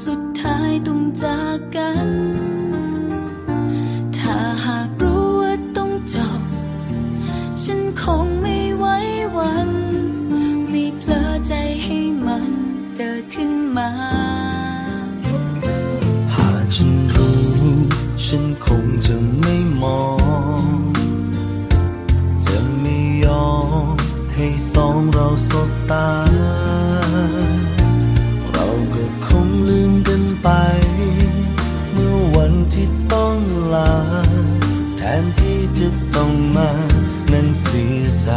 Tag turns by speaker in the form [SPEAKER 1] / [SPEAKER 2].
[SPEAKER 1] สุดท้ายต้องจากกัน ถ้าหากรู้ว่าต้องจบ ฉันคงไม่ไว้วัน ไม่เพลอใจให้มันเกิดขึ้นมา
[SPEAKER 2] หากฉันรู้ ฉันคงจะไม่มอง จะไม่ยอมให้สองเราสบตา ที่ต้องลา แทนที่จะต้องมานั่งเสียใจ